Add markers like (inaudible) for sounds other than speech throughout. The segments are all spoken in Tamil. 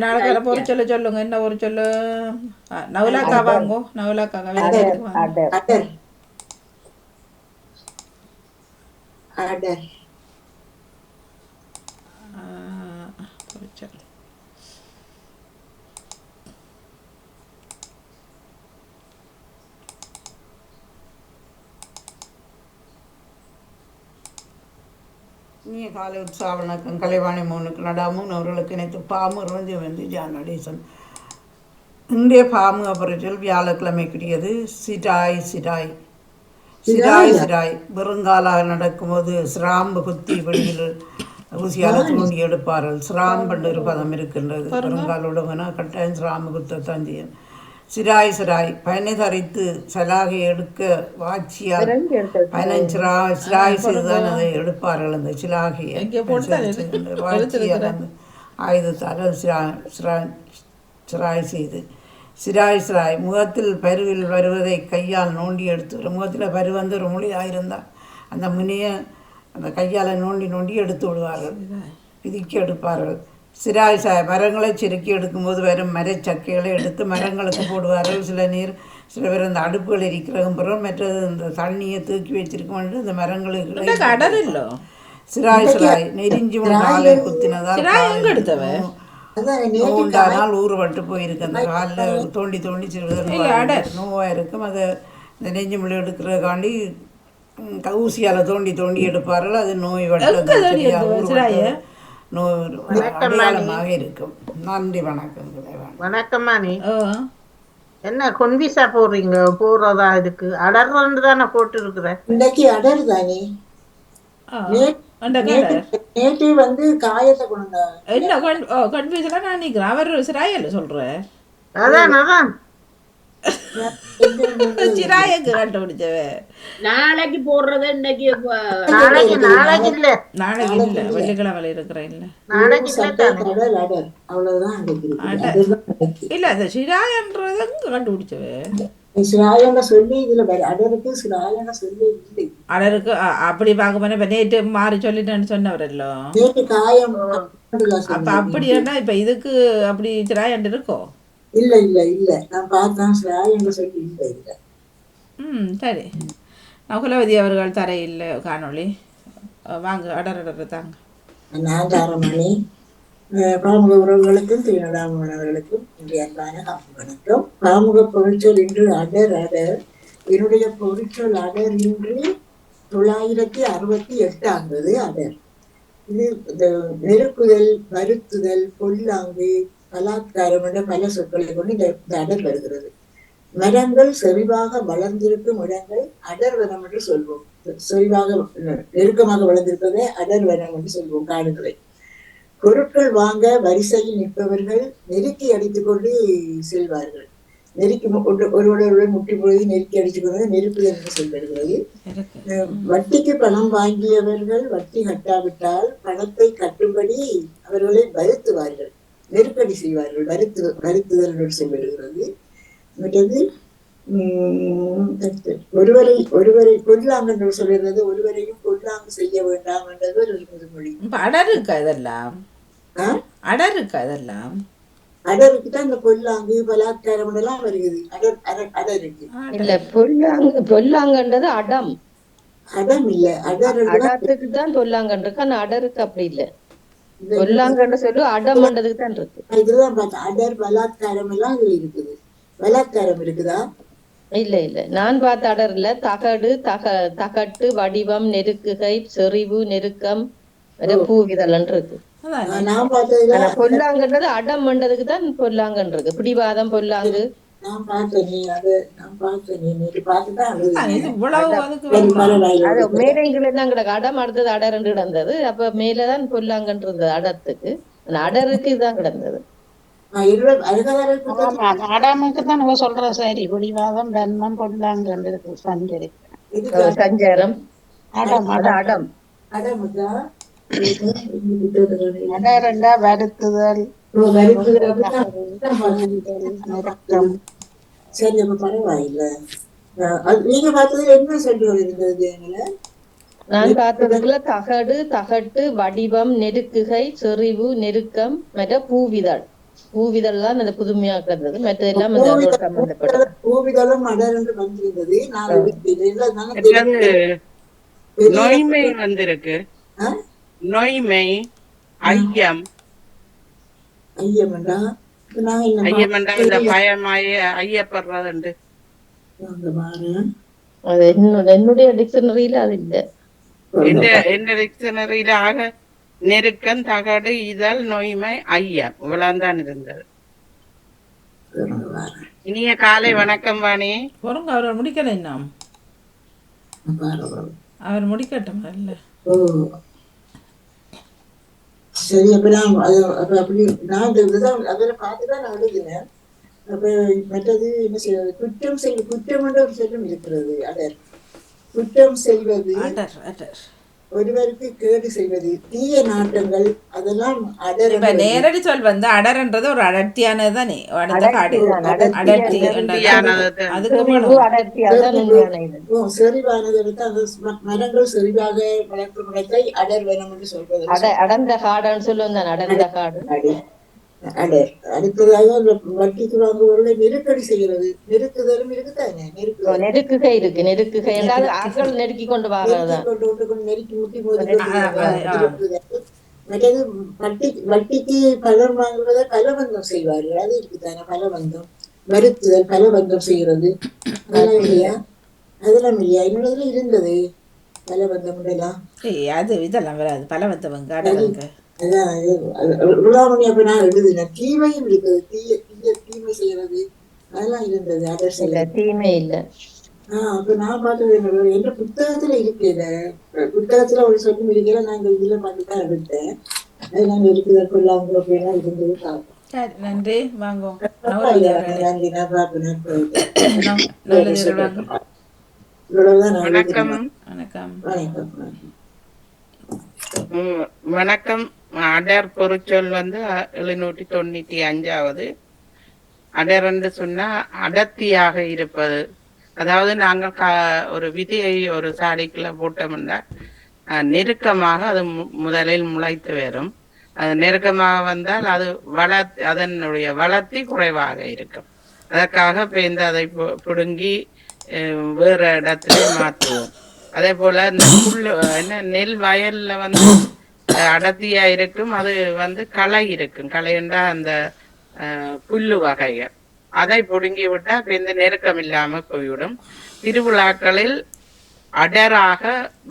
நாளைக்கு ஒரு சொல்லு சொல்லுங்க. என்ன ஒரு சொல்லு? நவலாக்கா வாங்கோ. நவலாக்கா அடர் வாங்க அடர் அடர் அடர் ஆ, ஒரு சொல்லு இனிய காலை உற்சாக வணக்கம் கலைவாணி மோனுக்கு நடாமும் அவர்களுக்கு இணைத்து பாமு ரோஞ்சி வந்து ஜான் நடேசன் இன்றைய பாமு அப்புறச்சொல் வியாழக்கிழமைக்குரியது. சிடாய் சிடாய். சிடாய் சிடாய்? வெறுங்காலாக நடக்கும்போது சிராம்பு குத்தி வெளியில் ஊசியால் தூண்டி எடுப்பார்கள். சிராம்பண்டு ஒரு பதம் இருக்கின்றது. வெறுங்காலோடவனா கட்டாயம் சிராம்பு குத்தத்தான் செய்யும். சிராய் சிராய் பயனை தரித்து சலாகை எடுக்க வாட்சியால் ரெண்டு எடுத்து பதினஞ்சு ரா- சிராய் செய்துதான் அதை எடுப்பார்கள் அந்த சிலாகையை. வாட்சியால் அந்த ஆயுதத்தால் சிரா சிரா சிராய் செய்து. சிராய் சிராய் முகத்தில் பருவில் வருவதை கையால் நோண்டி எடுத்து வரும் முகத்தில் பரு வந்து ஒரு மொழியாக இருந்தால் அந்த முனையை அந்த கையால் நோண்டி நோண்டி எடுத்து விடுவார்கள். பிதுக்கி எடுப்பார்கள். சிராய் ச மரங்களை செருக்கி எடுக்கும்போது வரும் மரச்சக்கைகளை எடுத்து மரங்களுக்கு போடுவார்கள் சில நீர் சில பேர் அந்த அடுப்புகள் எரிக்கிறதும் பிறகு மற்றது இந்த தண்ணியை தூக்கி வச்சிருக்கோம் இந்த மரங்களுக்கு கடல் இல்லோ சிராய் சிராய் நெறிஞ்சி காலை குத்தினதால்? அதான் நோண்டானால் ஊறுபட்டு போயிருக்கு. அந்த காலில் தோண்டி தோண்டி சிறுவது நோவாக இருக்கும் அதை இந்த நெஞ்சு முள்ளு எடுக்கிறதுக்காண்டி ஊசியால தோண்டி தோண்டி எடுப்பார்கள். அது நோய் ஊறுபட்டு நோய் அடையாளமாக இருக்கும். நன்றி வணக்கம் தலைவன் வணக்கம்மா நீ ஓ என்ன கொன்விசா போடுறீங்க? போறதா இருக்கு அடர்ந்து தானே போட்டு இருக்கிற இன்னைக்கு அடர் தானே? நேற்று வந்து காயத்தை கொண்டு என்ன கன்ஃபியூஷனா நான் நிற்கிறேன் அவர் சிராயல்ல சொல்கிறேன் அதான் அதான். சிராயக்கு கண்டுபிடிச்சவ நாளைக்கு போடுறது இன்னைக்கு நாளைக்கு நாளைக்கு இல்ல நாளைக்கு இல்லை இருக்கிறேன் இல்லை நாளைக்கு அவ்வளவுதான். இல்லை அந்த சிராயன்றது கண்டுபிடிச்சவ அடருக்கு அப்படி பார்க்க போனா இப்போ நேற்று மாறி சொல்லிட்டேன்னு சொன்னவரல்லோ அப்போ. அப்படின்னா இப்போ இதுக்கு அப்படி சிராயன் இருக்கோ இல்ல இல்ல இல்ல. நான் பார்த்தேன் சிராயங்க சொல்லி இல்லை இல்ல. ம் சரி. நகுலவதி அவர்கள் தர இல்லை காணொளி வாங்க அடர் தாங்க. நான் தாரமணி. பாமுக உறவுகளுக்கும் திருநடாமணவர்களுக்கும் இன்றைய அன்பான காப்பு வணக்கம். பாமுக பொருட்சொல் இன்று அடர் அடர். என்னுடைய பொருட்சொல் அடர் இன்று தொள்ளாயிரத்தி அறுபத்தி எட்டாங்கிறது அடர். இது நெருக்குதல் வருத்துதல் பொல்லாங்கு பலாத்காரம் என்ற பல சொற்களை கொண்டு இந்த அடர் வருகிறது. மரங்கள் செறிவாக வளர்ந்திருக்கும் இடங்கள் அடர் வனம் என்று சொல்வோம். செறிவாக நெருக்கமாக வளர்ந்திருப்பதை அடர் வனம் என்று சொல்வோம் காடுகளை. பொருட்கள் வாங்க வரிசையில் நிற்பவர்கள் நெருக்கி அடித்துக் கொண்டு செல்வார்கள். நெருக்கி ஒருவருடன் முட்டி பொழுது நெருக்கி அடித்துக் கொண்டு நெருக்குதல் என்று சொல்லப்படுகிறது. வட்டிக்கு பணம் வாங்கியவர்கள் வட்டி கட்டாவிட்டால் பணத்தை கட்டும்படி அவர்களை வருத்துவார்கள் நெருக்கடி செய்வார்கள் வருத்து வருத்துதல் என்று சொல்லப்படுகிறது மற்றது ஒருவரை ஒருவரை கொல்லாங்க என்று சொல்கிறது ஒருவரையும் கொல்லாங்க செய்ய வேண்டாம் என்றது ஒரு முதுமொழி இப்போ அடர் இருக்கா இதெல்லாம்? ஆ? அடர் இருக்கா இதெல்லாம்? அடருக்கு தான் இந்த கொல்லாங்கு பலாத்காரம் எல்லாம் வருகிறது. அடர் அடர் அடருக்கு இல்ல பொல்லாங்க பொல்லாங்கன்றது அடம். அடம் இல்ல. அடர் அடத்துக்கு தான் பொல்லாங்கன் இருக்கு ஆனா அடருக்கு அப்படி இல்ல. பொல்லாங்கன்னு சொல்லு அடம்ன்றதுக்கு தான் இருக்கு. இதுதான் பார்த்தேன். அடர் பலாத்காரம் எல்லாம் இதுல இருக்குது. பலாத்காரம் இருக்குதா? இல்ல இல்ல. நான் பார்த்த அடர் இல்ல. தகடு தக தகட்டு வடிவம் நெருக்குகை செறிவு நெருக்கம் பூவிதழன் இருக்கு. பொல்லாங்கன்றது அடம் பண்றதுக்கு தான் பொல்லாங்கன் இருக்கு பிடிவாதம் பொல்லாங்கு. நான் பார்த்தேன் நீ அது நான் பார்த்தேன் பார்த்துதான் மேடைகள் அடம் அடுத்தது அடரண்டு கிடந்தது. அப்ப மேலதான் பொல்லாங்கன் இருந்தது அடத்துக்கு அடருக்கு இதுதான் கிடந்தது. அடாமுக்கு தான் நம்ம சொல்ற சரி தன்மம் சஞ்சரி சஞ்சாரம். அடம் அடரண்டா வருத்துதல். சரி அப்ப பரவாயில்ல. நீங்க பார்த்ததுல என்ன சொல்லுவது இருந்தது நான் பார்த்ததுக்குள்ள தகடு தகட்டு வடிவம் நெருக்குகை செறிவு நெருக்கம் மற்ற பூவிதழ். பூவிதழ் தான் அந்த புதுமையாக்குறது அதோட சம்பந்தப்பட்டது பூவிதழும் அடர் என்று வந்திருந்தது. நான் நோய்மை வந்திருக்கு? நோய்மை ஐயம். ஐயம் பாரு. அது என்னோட என்னுடைய டிக்ஷனரியில அது இல்ல. எந்த எந்த டிக்ஷனரியில ஆக நெருக்கம் தகடு இதழ் நோய்மை ஐயம். இவ்வளவுதான் இருந்தது. இனிய காலை வணக்கம் வாணி. பொறுங்க அவர் முடிக்கல பாரு. அவர் முடிக்கட்டும் இல்லை சரி அப்ப நான் அது அப்ப அப்படி நான் இந்த இதுதான் அதில் பார்த்து தான் நான் எழுதினேன் அப்ப மற்றது என்ன செய்வது குற்றம் செய் குற்றம் என்ற ஒரு சொல்லும் இருக்கிறது அடர். குற்றம் செய்வது அடர் அடர். ஒருவருக்கு கேடு செய்வது தீய நாட்டங்கள் அதெல்லாம் அடர் இப்ப நேரடி சொல் வந்து அடர்ன்றது ஒரு அடர்த்தியானது தானே. அடுத்த காடு அடர்த்தி. அதுக்கு செறிவானது எடுத்து அந்த மரங்கள் செறிவாக வளர்க்கும் இடத்தை அடர் வேணும் என்று சொல்வது. அட அடர்ந்த காடுன்னு சொல்லுவோம் தான் அடர்ந்த காடு. அடுத்ததாக அந்த வட்டிக்கு வாங்குவவர்களை நெருக்கடி செய்கிறது. நெருக்குதலும் இருக்குதானே? ஓ, நெருக்குதல் நெருக்குகை இருக்கு நெருக்குகை. என்றால் ஆட்கள் நெருக்கி கொண்டு நெருக்கி கொண்டு நெருக்கி முட்டி மோதி. மற்றது வட்டி வட்டிக்கு பலன் வாங்குவதை பலவந்தம் செய்வார்கள். அது இருக்குதானே? பலவந்தம். மறுத்துதல் பலவந்தம் செய்கிறது. அதெல்லாம் இல்லையா? அதெல்லாம் இல்லையா? என்னோடதுல இருந்தது. பலவந்தம் எல்லாம் ஏய் அது இதெல்லாம் வராது. பலவந்தவங்க அடருங்க அதான் எழுதினேன். தீமையும் இருக்குது. தீய தீய தீமை செய்யறது அதெல்லாம் இருந்தது செய்யறது தீமை இல்ல. ஆஹ் அப்ப நான் பார்த்தது என்ன என்ற புத்தகத்துல இருக்கல புத்தகத்துல ஒரு சொல்லும் இருக்கல நான் இந்த இதுல பார்த்து தான் எடுத்தேன். அது நாங்க இருக்குது கொள்ளாங்க அப்படின்னா இருந்தது பார்ப்போம். சரி நன்றி. வாங்குவோம் வணக்கம். வணக்கம். வணக்கம். வணக்கம். அடர் பொருச்சொல் வந்து எழுநூற்றி தொண்ணூத்தி அஞ்சாவது. அடர் என்று சொன்னா அடர்த்தியாக இருப்பது. அதாவது நாங்கள் கா- ஒரு விதியை ஒரு சாடிக்குள்ள போட்டோம்னா நெருக்கமாக அது மு- முதலில் முளைத்து வரும். அது நெருக்கமாக வந்தால் அது வள அதனுடைய வளர்த்தி குறைவாக இருக்கும். அதற்காக பேருந்து அதை பிடுங்கி அஹ், வேற இடத்துல மாற்றுவோம். அதே போல இந்த புல்லு என்ன நெல் வயல்ல வந்து அடர்த்தியா இருக்கும். அது வந்து களை இருக்கும். களைண்டா அந்த அஹ், புல்லு வகைகள். அதை புடுங்கி விட்டா இந்த நெருக்கம் இல்லாம போய்விடும். திருவிழாக்களில் அடராக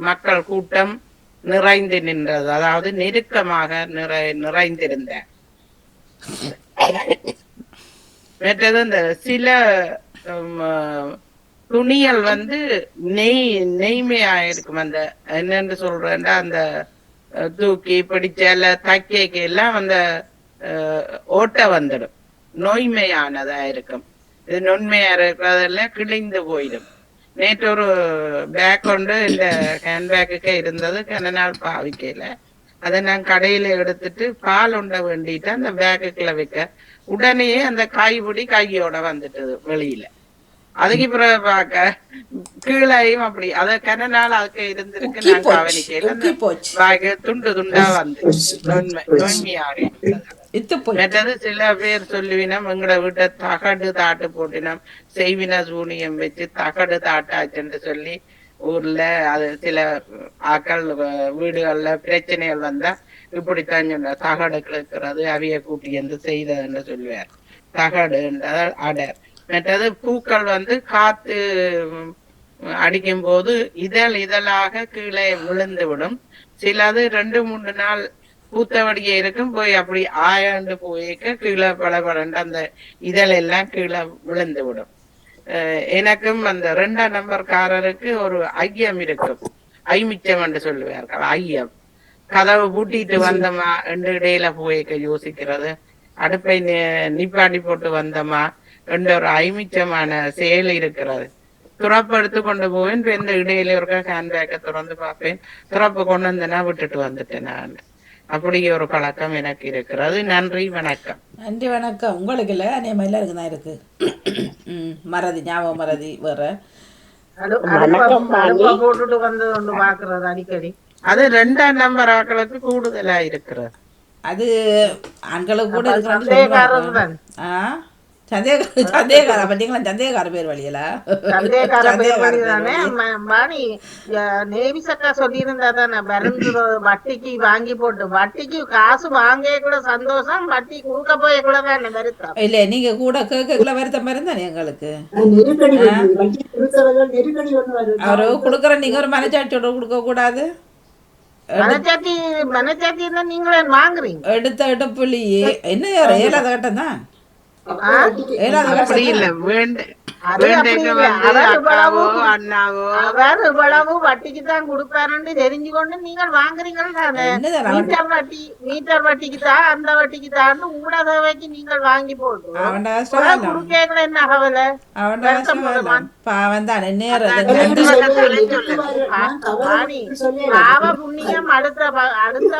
மக்கள் கூட்டம் நிறைந்து நின்றது. அதாவது நெருக்கமாக நிறை நிறைந்திருந்த. மற்றது இந்த சில துணியல் வந்து நெய் நெய்மையா இருக்கும் அந்த என்னன்னு சொல்றேன்டா அந்த தூக்கி பிடிச்சால தக்கைக்கு எல்லாம் அந்த ஓட்ட வந்துடும். நோய்மையானதா இருக்கும் இது நுண்மையா இருக்கிறதெல்லாம் கிழிந்து போயிடும். நேற்று ஒரு பேக் கொண்டு இந்த ஹேண்ட்பேக்குக்கு இருந்தது கன நாள் பாவிக்கல அதை நான் கடையில எடுத்துட்டு பால் உண்ட வேண்டிட்டு அந்த பேக்குக்குள்ள வைக்க. உடனே அந்த காய்பொடி கையோட வந்துட்டது வெளியில. அதுக்கு பிறகு கீழையும் அப்படி. அத கன நாள் அதுக்கு இருந்திருக்கு. நான் பேக்கு துண்டு துண்டா வந்து. போய் மற்றது சில பேர் சொல்லுவினம் எங்கட வீட்டை தகடு தாட்டு போட்டினம். செய்வின சூனியம் வச்சு தகடு தாட்டாச்சுன்னு சொல்லி ஊர்ல அது சில ஆக்கள் வீடுகள்ல பிரச்சனைகள் வந்தா இப்படித்தான் சொன்ன தகடு கிழக்கிறது அவிய கூட்டி வந்து செய்ததுன்னு சொல்லுவார். தகடு அடர். மற்றது பூக்கள் வந்து காத்து அடிக்கும் போது இதழ் இதழாக கீழே விழுந்து விடும் சிலது ரெண்டு மூணு நாள் பூத்தபடியே இருக்கும். போய் அப்படி ஆயாண்டு போயிக்க கீழே படபடண்டு அந்த இதழ் எல்லாம் கீழே விழுந்து விடும் அஹ் எனக்கும் அந்த ரெண்டாம் நம்பர்காரருக்கு ஒரு ஐயம் இருக்கும். ஐமிச்சம் என்று சொல்லுவார்கள். ஐயம். கதவை பூட்டிட்டு வந்தோமா? ரெண்டு இடையில போயிக்க யோசிக்கிறது. அடுப்பை நிப்பாட்டி போட்டு வந்தோமா? என்ற ஒரு ஐமிச்சமான செயல் இருக்கிறது. துறப்பு எடுத்து கொண்டு போவேன் இப்ப இந்த இடையில இருக்க ஹேண்ட்பேக்கை திறந்து பார்ப்பேன். துறப்பு கொண்டு வந்தேன்னா விட்டுட்டு வந்துட்டேன் நான். அப்படி ஒரு பழக்கம் எனக்கு இருக்கிறது. நன்றி வணக்கம். நன்றி வணக்கம். உங்களுக்கு இல்லை அதே மாதிரி எல்லாருக்கும் தான் இருக்கு. மறதி ஞாபகம் மறதி வேற. போட்டுட்டு வந்து ஒன்று பாக்குறது அடிக்கடி. அது ரெண்டாம் நம்பர் ஆட்களுக்கு கூடுதலா இருக்கிறது. அது ஆண்களுக்கு கூட அப்ப சந்தேக சந்தேகார பார்த்தீங்களா சந்தேகார பேர் வழியலா. சந்தேகக்கார பேர் பேர் தானே? வழி. பாணி நேவி சக்கா சொல்லியிருந்தா தானே பருந்து வட்டிக்கு வாங்கி போட்டு வட்டிக்கு காசு வாங்க கூட சந்தோஷம் வட்டி கொடுக்க போய் கூட தானே வருத்தம். இல்ல நீங்க கூட கேட்கல வருத்தம் இருந்தானே எங்களுக்கு? அவரு கொடுக்குற நீங்க ஒரு மனச்சாட்சியோட கொடுக்க கூடாது. மனச்சாட்சி மனச்சாட்சி நீங்களே வாங்குறீங்க. எடுத்த எடுப்புலயே என்ன யாரு ஏழாத கட்டம் தான்? அப்படி இல்ல. அவர் இவ்வளவு வட்டிக்கு தான் கொடுப்பாருன்னு தெரிஞ்சு கொண்டு நீங்கள் வாங்குறீங்க தானே? மீட்டர் வட்டி மீட்டர் வட்டிக்கு தான் அந்த வட்டிக்கு தான் நீங்கள் வாங்கி போட்டு. குறுக்கேக்கல என்ன கவலை. பாவ புண்ணியம் அடுத்த அடுத்த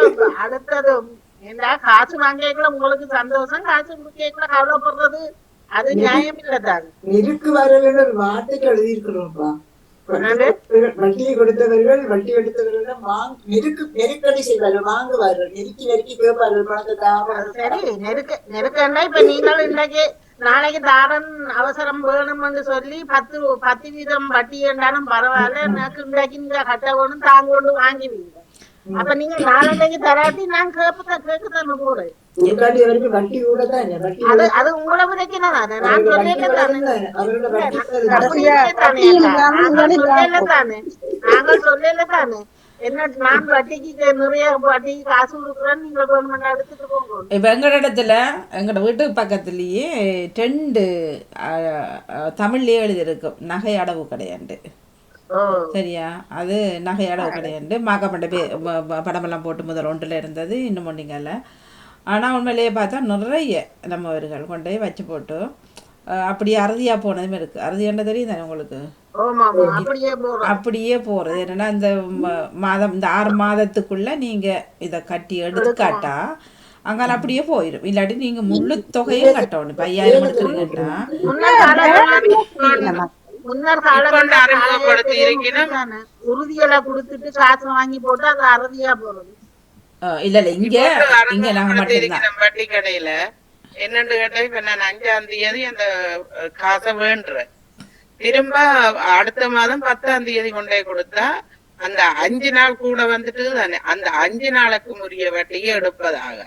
அடுத்தது ஏண்டா காசு வாங்கிக்கல உங்களுக்கு சந்தோஷம் காசு கொடுக்கல கவலைப்படுறது அது நியாயம் இல்லதான் நெருக்கு வரலன்னு ஒரு வார்த்தைக்கு எழுதியிருக்கிறோம்ப்பா என்னது? வட்டியை கொடுத்தவர்கள் வட்டி எடுத்தவர்கள் வாங்க நெருக்கு நெருக்கடி செய்வார்கள் வாங்குவார்கள் நெருக்கி நெருக்கி கேட்பார்கள் பணத்தை தாமதம் சரி நெருக்க நெருக்கன்னா இப்ப நீங்கள் இன்னைக்கு நாளைக்கு தாரன் அவசரம் வேணும்னு சொல்லி பத்து பத்து வீதம் வட்டி என்றாலும் பரவாயில்ல எனக்கு இன்றைக்கு இந்த கட்ட வேணும் தாங்க கொண்டு வாங்கிவீங்க அப்ப நீங்க நாளைக்கு தராட்டி நான் கேட்பத கேட்கத்தானே போறேன் வட்டி வட்டி அது அது உங்களை தானே? நான் வட்டி வட்டி சொல்லல தானே? நாங்கள் சொல்லல தானே என்ன நான் வட்டிக்கு நிறைய வட்டிக்கு காசு கொடுக்குறேன்னு நீங்க கவர்மெண்ட் எடுத்துட்டு போங்க இப்போ எங்களோட இடத்துல எங்களோட வீட்டுக்கு பக்கத்துலேயே ரெண்டு தமிழ்லயே எழுதியிருக்கும் நகை அடவு கடையாண்டு. ஓ சரியா? அது நகை அடவு கடையாண்டு. மாக்கப்பட்ட பே ம- ம- படமெல்லாம் போட்டு முதல் ஒன்றில் இருந்தது இன்னும் ஒன்றுங்கல்ல. ஆனால் உண்மையிலேயே பார்த்தா நிறைய நம்மவர்கள் கொண்டு போய் வச்சு போட்டு அஹ், அப்படியே அறுதியாக போனதுமே இருக்குது அறுதியாண்ட தெரியும் தானே உங்களுக்கு? அப்படியே போகிறது என்னன்னா இந்த ம- மாதம் இந்த ஆறு மாதத்துக்குள்ள நீங்க இதை கட்டி எடுத்துக்காட்டா அங்கால அப்படியே போயிடும் இல்லாட்டி நீங்க முழு தொகையும் கட்டணும். ஐயாயிரம் எடுக்கிறீங்கன்னா முன்னர் காலகட்டத்துல உறுதிகளை கொடுத்துட்டு காசு வாங்கி போட்டு அது அறுதியா போறது. இல்ல இல்ல இங்க இங்க நாங்க இருக்கிற வட்டி கடையில. என்னன்னு கேட்டா இப்ப நான் அஞ்சாம் தேதி அந்த காசை வேண்டுறேன். திரும்ப அடுத்த மாதம் பத்தாம் தேதி கொண்டே கொடுத்தா அந்த அஞ்சு நாள் கூட வந்துட்டு தானே அந்த அஞ்சு நாளுக்கு உரிய வட்டியை எடுப்பதாக.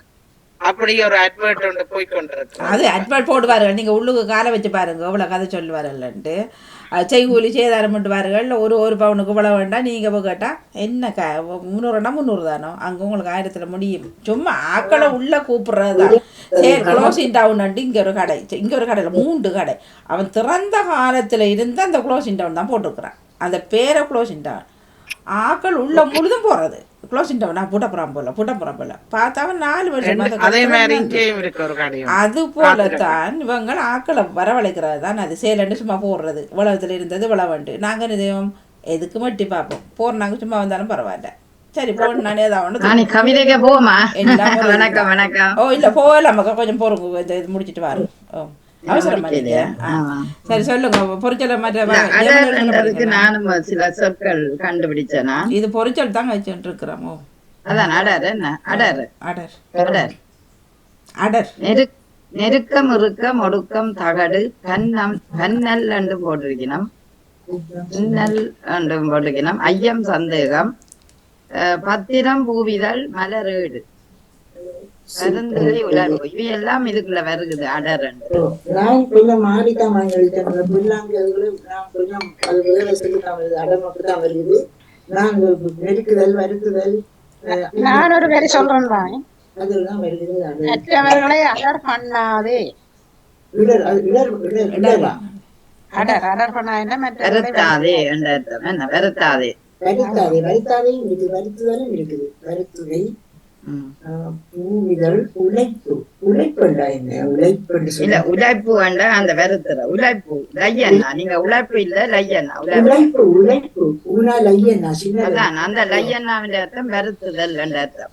அப்படி ஒரு அட்வர்ட் ஒன்று போய் கொண்டிருக்கு. அது அட்வர்ட் போடுவார்கள் நீங்க உள்ளுக்கு காலை வச்சு பாருங்க இவ்வளவு கதை சொல்லுவார்கள்ன்ட்டு அஹ் செய்கூலி சேதாரம் பண்ணுவார்கள் ஒரு ஒரு பவுனுக்கு இவ்வளவு வேண்டாம் நீங்க போய் கேட்டா என்ன க முந்நூறுனா முந்நூறு தானோ? அங்க உங்களுக்கு ஆயிரத்துல முடியும். சும்மா ஆக்களை உள்ள கூப்பிடுறது தான் சரி குளோசிங் டவுன் இங்க ஒரு கடை. இங்கே இங்க ஒரு கடையில் மூன்று கடை. அவன் திறந்த காலத்துல இருந்து அந்த குளோசிங் டவுன் தான் போட்டிருக்கிறான். அந்த பேரை குளோசிங் டவுன் ஆக்கள் உள்ள முழுதும் போறது. க்ளோசிங் டவுன் நான் புட்டப்புறம் போல புட்டப்புறம் போல. பார்த்தா அவன் நாலு வருஷம் அதே மாதிரி தான். அது போலத்தான் இவங்க ஆக்களை வரவழைக்கிறது தான் அது. சேலண்டு சும்மா போடுறது. உலகத்தில் இருந்தது விளவண்டு நாங்கள் இதையும் எதுக்கு மட்டி பார்ப்போம். போடுறாங்க சும்மா வந்தாலும் பரவாயில்ல. சரி போனானே ஏதாவது கவிதைக்கு போமா? (laughs) வணக்கம் வணக்கம். ஓ இல்லை போகலாம். கொஞ்சம் போறோங்க இந்த இது முடிச்சிட்டு வரோம் சரி சொல்லுங்க. படிக்கலாம்? நானும் சில சொற்கள் கண்டுபிடிச்சேனா? இது பொறிச்சல் தாங்க வச்சுட்டு இருக்கிறோமோ அதான் அடர் என்ன? அடர். அடர். அடர். அடர். நெரு நெருக்கம் இறுக்கம் ஒடுக்கம் தகடு கண்ணம் கண்ணல் என்று போட்டிருக்கணும். பின்னல் என்று போட்டிருக்கணும். ஐயம் சந்தேகம் பத்திரம் பூவிதழ் மலரேடு கருந்துளை உலர்வு. இவையெல்லாம் இதுக்குள்ள வருகுது அடர் நான் கொஞ்சம் மாறித்தான் வாங்கிட்டேன் அந்த புல்லாங்குழல்கள் நான் கொஞ்சம் அது வேலை சொல்லித்தான் வருது. அடமக்கு தான் வருது நான் நெருக்குதல் வருத்துதல் நான் ஒரு பேரை சொல்றேன் தான் அதெல்லாம் வருகிறது அது மற்றவர்களை அடர் பண்ணாதே. இடர் அது இடர் இடர் இடரா. அடர் அடர் பண்ணாதே மற்றவர்களை வருத்தாதே என்ற அர்த்தம் என்ன வருத்தாதே வருத்தாதே வருத்தாதையும் இருக்குது. வருத்துதலும் இருக்குது. வருத்துதை ம். ஆஹ், பூவிதழ் உழைப்பு உழைப்புண்டா என்ன? உழைப்புன்னு இல்ல உழைப்பு வேண்டாம் அந்த வருத்துற உழைப்பு லையண்ணா. நீங்க உழைப்பு இல்ல லையண்ணா. உழைப்பு. உழைப்பு உழைப்பு. ஊனா லையண்ணா சின்ன அதான் அந்த லையண்ணாவின் அர்த்தம் வருத்துதல் என்ற அர்த்தம்.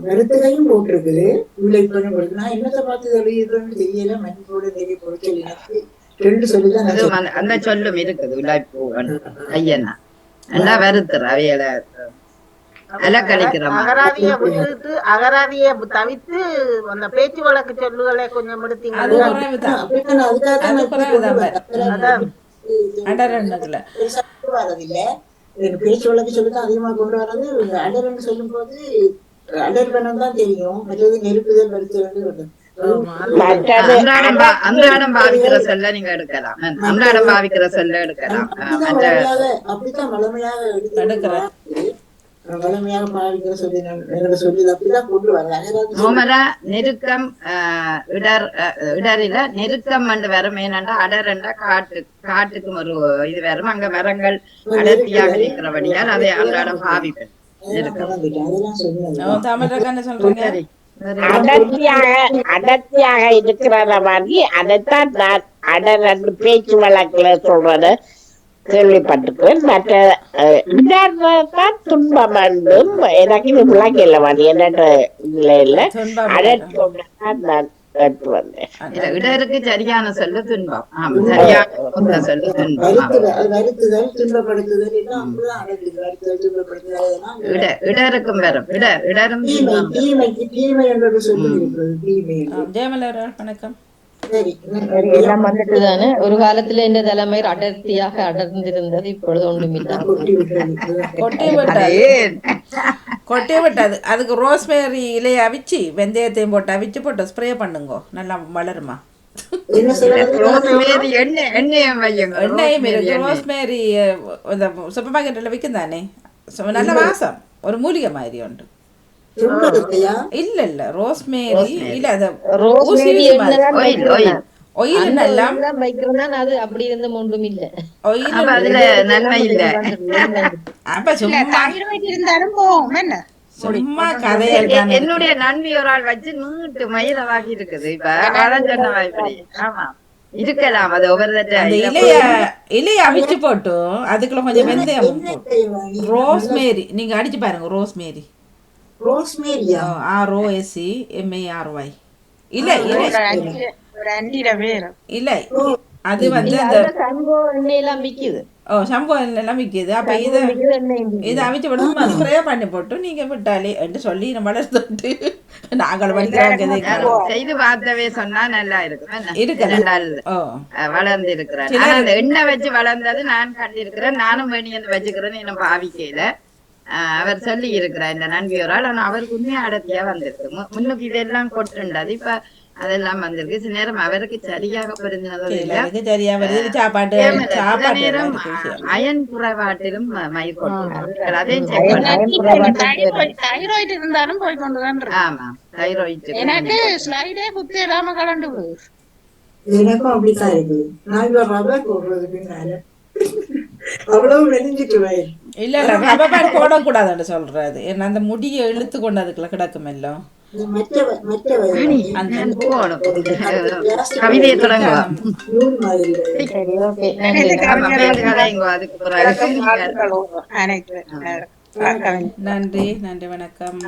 வருத்தகையும் போட்டிருக்குது. உழைப்புன்னு போட்டு நான் என்னத்தை பார்த்து எழுதிடுறேன்னு தெரியல. மண்போடு தெரிய பொருட்கள் எனக்கு ரெண்டு சொல்லிதான். அந்த- சொல்லும் இருக்குது உழைப்பு ஐயனா நல்லா வருத்துற அவையில. அகராதிய விட்டுட்டு அகராதிய தவிர்த்து அந்த பேச்சு வழக்கு சொல்லுகளை கொஞ்சம் எடுத்தீங்க பேச்சு வழக்கு சொல்லி தான் அதிகமா கொண்டு வர்றது. அடர்ன்னு சொல்லும் போது அடர் பண்ணம் தான் தெரியும். மற்றது நெருப்புதல் வருத்தல் வருது அன்றாடம் பாவிக்கிற சொல்ல நீங்க எடுக்கலாம். அன்றாடம் பாவிக்கிற சொல்ல எடுக்கலாம். அப்படித்தான் வளமையாக எடுக்கிறேன். வளமையாக பாவிக்கிற சொல்லி என்னோட சொல்லி அப்படிதான் கொண்டு நெருக்கம் ஆஹ் இடர் இடரில நெருக்கம் வரும் ஏனென்றா அடர்ன்றா காட்டு காட்டுக்கும் ஒரு இது வரும் அங்க மரங்கள் அடர்த்தியாக இருக்கிறபடியால் அதை அன்றாடம் பாவிப்பேன். அடர்த்தியாக அடர்த்தியாக இருக்கிறத மாதிரி அதைத்தான் நான் அடர் என்று பேச்சு வழக்குல சொல்றத. கேள்விப்பட்டிருக்கிறேன் மற்ற அஹ், இடர்தான் துன்பம் என்றும் எனக்கு இது விளங்கல என்னன்ற இதுல இல்ல. துன்பம் அடர்த்தி ஒன்றுதான் நான் இல்ல, இடருக்கு சரியான சொல்லு துன்பம். சரியான சொல்லு துன்பம். இடருக்கும் வரும் இட இடரும் வணக்கம். எல்லாம் வந்துட்டு தானே ஒரு காலத்துல இந்த தலைமை அடர்த்தியாக அடர்ந்திருந்தது இப்பொழுது ஒன்றுமில்லை கொட்டி விட்டது அதுக்கு ரோஸ்மேரி இலையை அவிச்சு வெந்தயத்தையும் போட்டு அவிச்சு போட்டு ஸ்ப்ரே பண்ணுங்க. நல்லா வளருமா? எண்ணெயம் இருக்கு. எண்ணெய். ரோஸ்மேரி இந்த சூப்பர் மார்க்கெட்டில் விற்கும் தானே நல்ல வாசம். ஒரு மூலிகை மாதிரி உண்டு துன்பத்தையா இல்ல இல்ல. ரோஸ்மேரி இல்ல அது ரோஸ்மேரி. ஒயில் அந்த நல்லா oil தான் வைக்கிறோம்னா அது அப்படி இருந்த ஒன்றும் இல்ல. ஒயில் அப்ப அதுல நன்மை இல்ல. அப்ப சும்மா இருந்தாலும் போகும் என்ன? சும்மா தானே என்னுடைய நன்மை ஒரு ஆள் வச்சு நீட்டு மயிலவாகி இருக்குது. இப்ப அதான் சொன்ன இப்படி. ஆமா. இருக்கலாம். அது ஒவ்வொரு இலைய இலைய அவிச்சு போட்டு அதுக்குள்ள கொஞ்சம் வெந்தயம்? ரோஸ்மேரி நீங்க அடிச்சு பாருங்க rosemary ரோஸ்மேரியா? R O S C M A R Y. இல்லை இல்லை. இல்லை அது வந்து அந்த சம்போ எண்ணெய் எல்லாம் விக்குது. ஓ சம்பவம் எல்லாம் விற்கிது அப்ப இதை விக்குது இதை அவிச்சு விட்டு ஸ்ப்ரே பண்ணி போட்டு நீங்க விட்டாலே என்று சொல்லி நம்ம வளர்த்துட்டு நாங்கள் படிக்கிறவங்க செய்து பார்த்தவே சொன்னா நல்லா இருக்கும். அஹ், வளர்ந்து இருக்கிறேன் அந்த எண்ணெய் வச்சு வளர்ந்தது நான் கண்டிருக்கிறேன் நானும் வேணி வந்து வச்சுக்கிறேன்னு பாவிக்கையில அவர் சொல்லி இருக்கிறார் இந்த நன்பியோரால் ஆனா அவருக்கு உண்மையா அடர்த்தியா வந்திருக்கு. முன்னுக்கு இதெல்லாம் கொட்டுண்டது இப்ப அதெல்லாம் வந்திருக்கு. சில நேரம் அவருக்கு சரியாக சாப்பாட்டு நேரம் இருக்கு. அயன் குறைபாட்டிலும் மயிர் கொட்டுகிறார் அதையும் செக் பண்ண தைராய்டு இருந்தாலும் போய் கொண்டுதான் இருக்கு. ஆமா தைராய்டு எனக்கு ஸ்லைடே குத்தி இல்லாம கலண்டு எனக்கும் அப்படித்தான் இருக்குது. நான் இப்ப ரவை போடுறது பின்னால. அவ்வளவு மெலிஞ்சிட்டு வயல் இல்ல இல்ல ரப்பர் பேண்ட் போடக்கூடாதுன்னு சொல்றது ஏன்னா அந்த முடியை இழுத்து கொண்டு அதுக்குள்ள கிடக்கும் எல்லாம் கவிதையை தொடங்குவோம் நன்றி நன்றி வணக்கம்